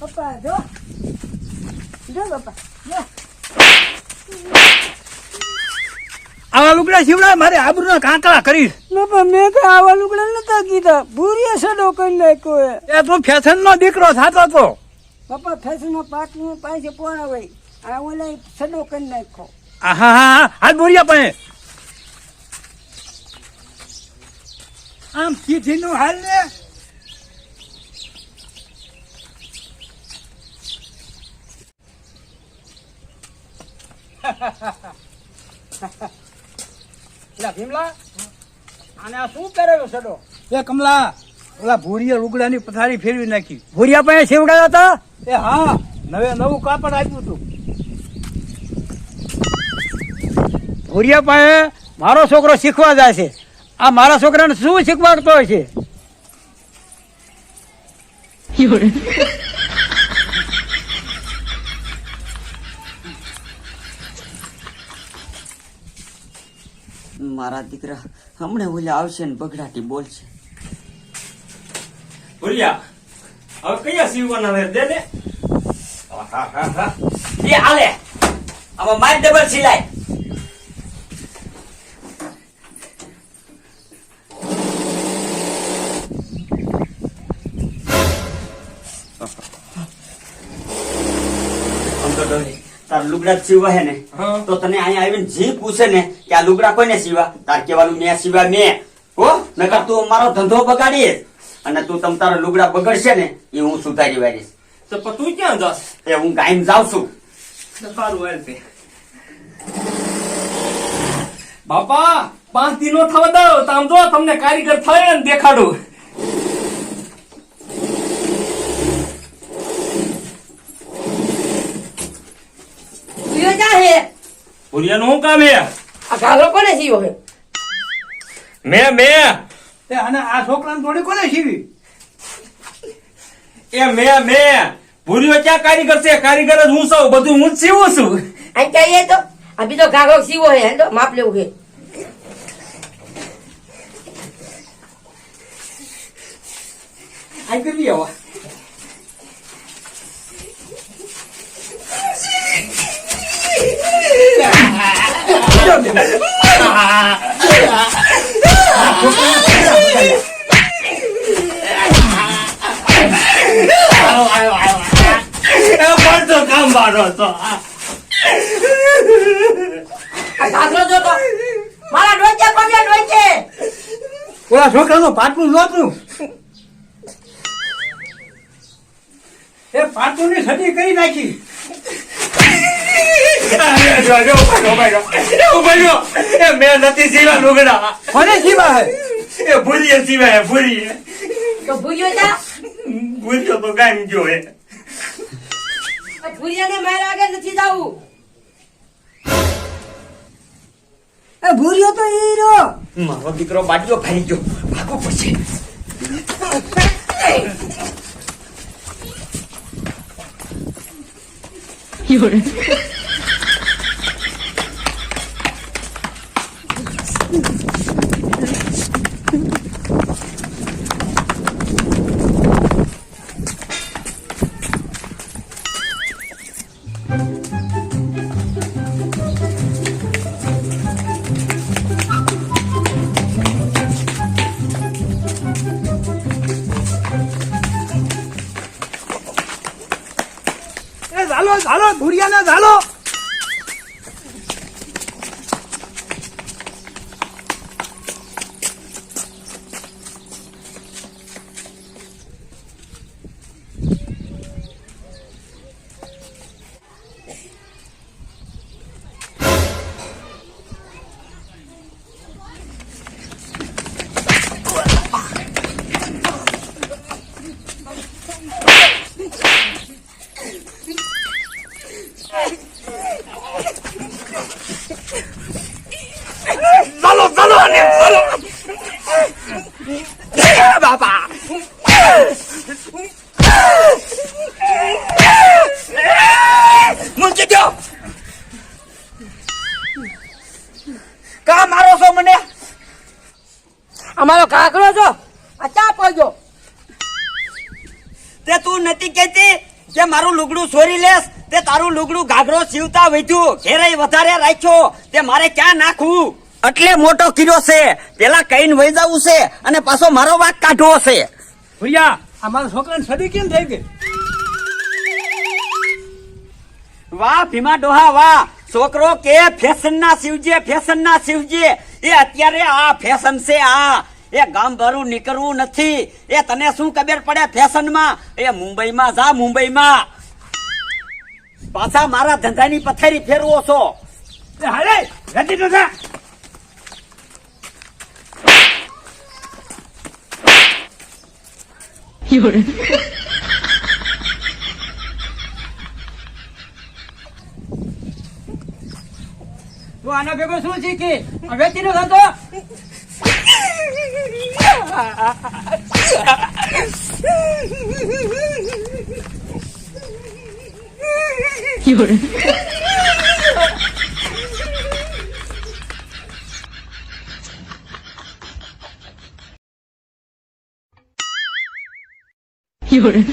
પપ્પા જો. જો પપ્પા જો. આવા લુગડા સીવડા મારે આબરૂના કાંકરા કરી. પપ્પા મેં તો આવા લુગડા નતા કીધા. ભૂરીએ સડો કરી નાખ્યો એ. તું ફેશન નો દીકરો થતો તો. પપ્પા ફેશનમાં પાકનું પાસે હોય. આ ઓલા સડો કરી નાખ્યો. હા હા હા. હાથ બોરિયા પાસે આમ ચીઠી નું હાલ ને. એટલે ભીમલા? આને આ શું કરેલો સડો એ કમલા ઓલા ભૂરિયા લુગડાની પથારી ફેરવી નાખી. ભૂરિયા પાસે સીવડાયા હતા? એ હા. નવે નવું કાપડ આપ્યું હતું. ભૂરિયા પાસે મારો છોકરો શીખવા જાય છે. આ મારા છોકરાને શું શીખવાડતો હોય છે? મારા દીકરા. હમણાં ઓલા આવશે ને બગડાટી બોલશે. ભૂલ્યા હવે કયા સીવવાના રે દે ને આહાહાહા. એ આલે આમાં મારી ડબલ સિલાઈ આમ તો ડોહી, તાર લુગડા સીવા હે ને તો તને અહીંયા આવીને જે પૂછે ને કે આ લુગડા કોઈને સીવા? તાર કેવાનું મેં સીવા મેં. હો? નકર તું મારો ધંધો બગાડીશ અને તું તમ તારા લુગડા બગડશે ને એ હું સુધારી વાળીશ. તો તું ક્યાં જાસ એ હું ગાયમ જાઉં છું. સારું હાલ તે. બાપા પાંચ દિનો થવા દો જો તમને કારીગર થાય ને દેખાડું સીવો ક્યાં હે ભૂરિયાનું શું કામ હે? આ ગાલો કોને સીવો હે? મે મે. અને આ છોકરાને થોડી કોને સીવી એ મે મે. ભૂરિયો ક્યાં કારીગર છે? કારીગર જ હું છું બધું હું જ સીવું છું. અહીં કહીએ તો આ બીજો ગાગો સીવો હે તો માપ લેવું હે. આ કરી આવો. પણ તો કામ બારો તો આ ગાગલો જો મારા ડોચે પગે ડોચે એ પાટલું ની સદી કરી નાખી? મેં નથી સીવા લુગડા કોને સીવા હે એ ભૂલીએ સીવાય ભૂલીએ તો ભૂર્યો જા ભૂલ્યો તો કાઈ ગયો હે આ ભૂરિયાને મારા આગળ નથી જાવું એ ભૂર્યો તો ઈ રહ્યો મારો દીકરો બાટલો ભાઈ ગયો ભાગો પછી એ ઝાલો ઝાલો ભૂરિયાને ઝાલો. બાપા મૂકી દો કા મારો છો મને અમારો કાકડો છો? આ ચા પડજો તે તું નથી કહેતી કે મારું લુગડું ચોરી લેસ તે તારું લુગડું ઘાઘરો સીવતા વધ્યું. ઘેરે વધારે રાખ્યો. તે મારે ક્યાં નાખવું? એટલે મોટો કીડો છે પેલા કઈને વહી જવું છે અને પાછો મારો વાક કાઢવો છે. ભૂરિયા આ મારા છોકરાને સદી કેમ થઈ ગઈ? વાહ ભીમા ડોહા વાહ. છોકરો કે ફેશન ના શિવજી ફેશન ના શિવજી. એ અત્યારે આ ફેશન છે આ. એ ગામ ભરું નીકળવું નથી. એ તને શું ખબર પડે ફેશનમાં એ મુંબઈમાં જા મુંબઈમાં. પાછા મારા ધંધાની પથારી ફેરવો છો. હાલે રેડી તો થા તું આના ભેગો શું શીખી આ વેચીનો ધંધો 有人，